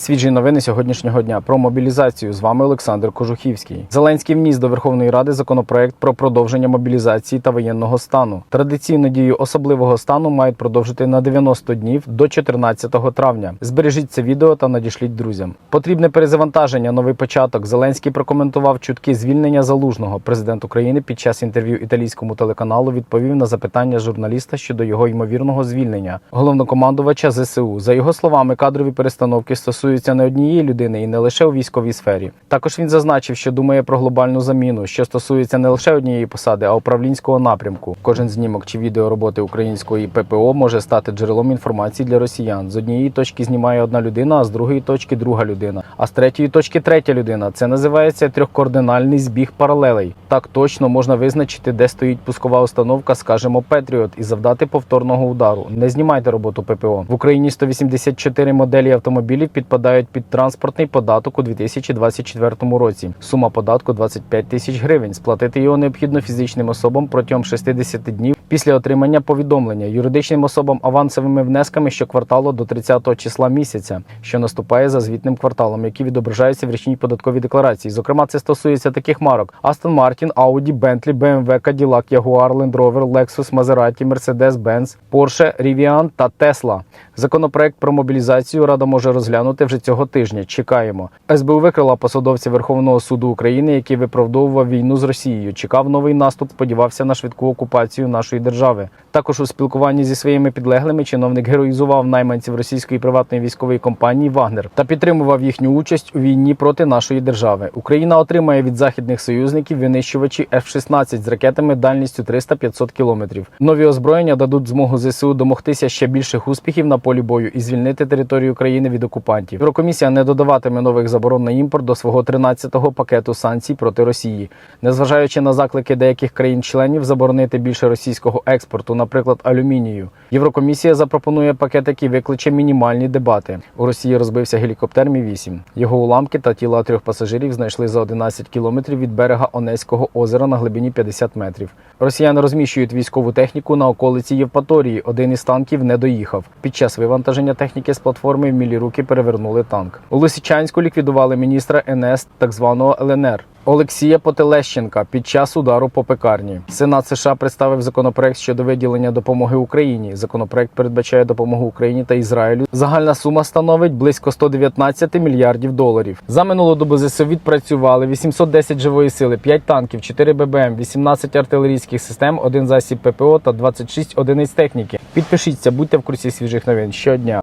Свіжі новини сьогоднішнього дня про мобілізацію. З вами Олександр Кожухівський. Зеленський вніс до Верховної Ради законопроект про продовження мобілізації та воєнного стану. Традиційну дію особливого стану мають продовжити на 90 днів до 14 травня. Збережіть це відео та надішліть друзям. Потрібне перезавантаження, новий початок. Зеленський прокоментував чутки звільнення залужного. Президент України під час інтерв'ю італійському телеканалу відповів на запитання журналіста щодо його ймовірного звільнення головнокомандувача ЗСУ. За його словами, кадрові перестановки стосуються не однієї людини і не лише у військовій сфері. Також він зазначив, що думає про глобальну заміну, що стосується не лише однієї посади, а управлінського напрямку. Кожен знімок чи відео роботи української ППО може стати джерелом інформації для росіян. З однієї точки знімає одна людина, а з другої точки друга людина, а з третьої точки третя людина. Це називається трьохкоординальний збіг паралелей. Так точно можна визначити, де стоїть пускова установка, скажімо, Петріот, і завдати повторного удару. Не знімайте роботу ППО в Україні. 184 моделі автомобілів підпадають під транспортний податок у 2024 році. Сума податку 25 тисяч гривень. Сплатити його необхідно фізичним особам протягом 60 днів після отримання повідомлення, юридичним особам авансовими внесками щокварталу до 30 числа місяця, що наступає за звітним кварталом, які відображаються в річній податковій декларації. Зокрема, це стосується таких марок: Aston Martin, Audi, Bentley, BMW, Cadillac, Jaguar, Land Rover, Lexus, Maserati, Mercedes-Benz, Porsche, Rivian та Tesla. Законопроект про мобілізацію Рада може розглянути вже цього тижня. Чекаємо. СБУ викрила посадовця Верховного суду України, який виправдовував війну з Росією. Чекав новий наступ, сподівався на швидку окупацію нашої держави. Також у спілкуванні зі своїми підлеглими чиновник героїзував найманців російської приватної військової компанії Вагнер та підтримував їхню участь у війні проти нашої держави. Україна отримає від західних союзників винищувачі F-16 з ракетами дальністю 300-500 кілометрів. Нові озброєння дадуть змогу ЗСУ домогтися ще більших успіхів на полі бою і звільнити територію країни від окупантів. Єврокомісія не додаватиме нових заборон на імпорт до свого 13-го пакету санкцій проти Росії, незважаючи на заклики деяких країн-членів заборонити більше російського експорту, наприклад, алюмінію. Єврокомісія запропонує пакет, який викличе мінімальні дебати. У Росії розбився гелікоптер Мі 8 Його уламки та тіла трьох пасажирів знайшли за 11 кілометрів від берега Онеського озера на глибині 50 метрів. Росіяни розміщують військову техніку на околиці Євпаторії. Один із танків не доїхав. Під час вивантаження техніки з платформи вмілі руки перевернули танк. У Лисичанську ліквідували міністра НС так званого ЛНР. Олексія Потелещенка під час удару по пекарні. Сенат США представив законопроект щодо виділення допомоги Україні. Законопроект передбачає допомогу Україні та Ізраїлю. Загальна сума становить близько 119 мільярдів доларів. За минулу добу ЗСУ відпрацювали 810 живої сили, 5 танків, 4 ББМ, 18 артилерійських систем, 1 засіб ППО та 26 одиниць техніки. Підпишіться, будьте в курсі свіжих новин щодня.